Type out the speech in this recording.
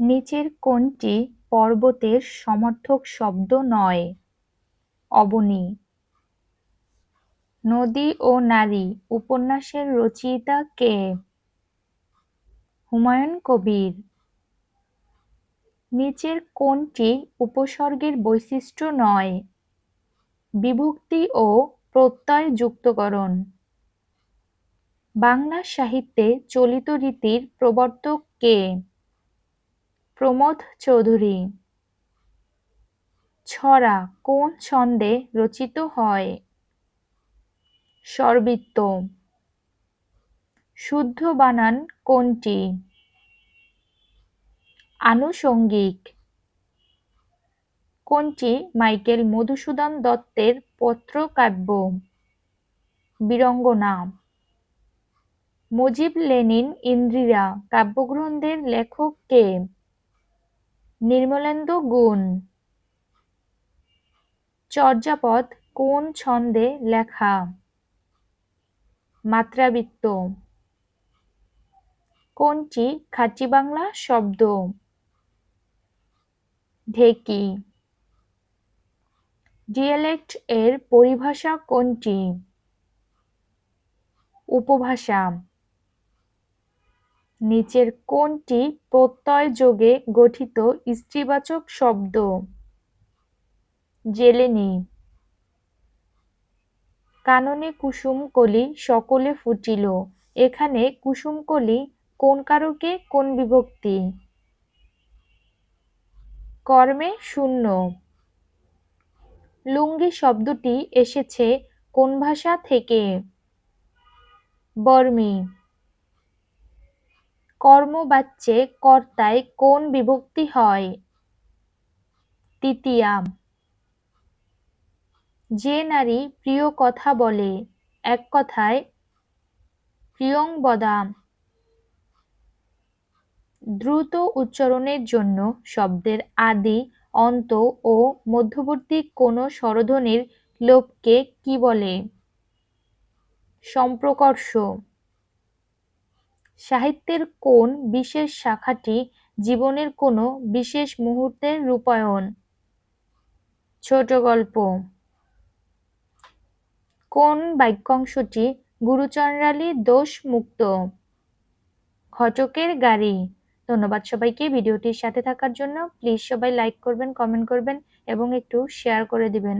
নিচের কোনটি পর্বতের সমর্থক শব্দ নয়। অবনী। নদী ও নারী উপন্যাসের রচয়িতা কে? হুমায়ুন কবির। নিচের কোনটি উপসর্গের বৈশিষ্ট্য নয়। বিভক্তি ও প্রত্যয় যুক্তকরণ বাংলা সাহিত্যে চলিত রীতির প্রবর্তক কে? প্রমথ চৌধুরী। ছড়া, কোন ছন্দে রচিত হয়? স্বরবৃত্ত শুদ্ধ বানান কোনটি? আনুষঙ্গিক। কোনটি মাইকেল মধুসূদন দত্তের পত্রকাব্য? বীরঙ্গনা। মুজিব লেনিন ইন্দিরা কাব্যগ্রন্থের লেখক কে? নির্মলেন্দু গুণ। চর্যাপদ কোন ছন্দে লেখা? মাত্রাবৃত্ত। কোনটি খাঁটি বাংলা শব্দ? ঢেকি। ডিয়ালেক্ট এর পরিভাষা কোনটি? উপভাষা। নিচের কোনটি প্রত্যয় যোগে গঠিত স্ত্রীবাচক শব্দ। জেলেনি। কাননে কুসুম কলি সকলে ফুটিল। এখানে কুসুম কলি কোন কারকে, কোন বিভক্তি? কর্মে শূন্য। লুঙ্গি শব্দটি এসেছে কোন ভাষা থেকে? বর্মি। কর্মবাচ্যে কর্তায় কোন বিভক্তি হয়? তৃতীয়া যে নারী প্রিয় কথা বলে, এক কথায় প্রিয়ংবদাম দ্রুত উচ্চারণের জন্য শব্দের আদি, অন্ত ও মধ্যবর্তী কোনো স্বরধ্বনির লোপকে কি বলে? সম্প্রকর্ষ। সাহিত্যের কোন বিশেষ শাখাটি জীবনের কোনো বিশেষ মুহূর্তের রূপায়ণ? ছোট গল্প। কোন বাক্যাংশটি গুরুচন্দ্রালী দোষ মুক্ত? ঘটকের গাড়ি। ধন্যবাদ সবাইকে ভিডিওটির সাথে থাকার জন্য। প্লিজ সবাই লাইক করবেন, কমেন্ট করবেন এবং একটু শেয়ার করে দিবেন।